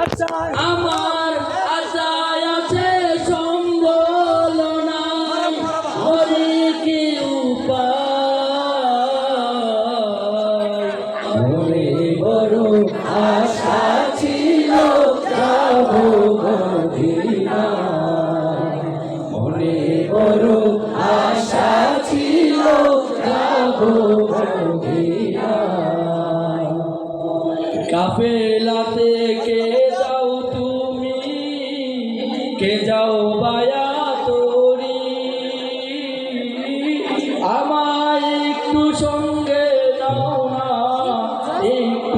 আমার আশায় আছে সম্বল কি উপায়? বড় আশা ছিল যাব মদিনা আশা ছিল যাব মদিনা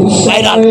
বিশ্বের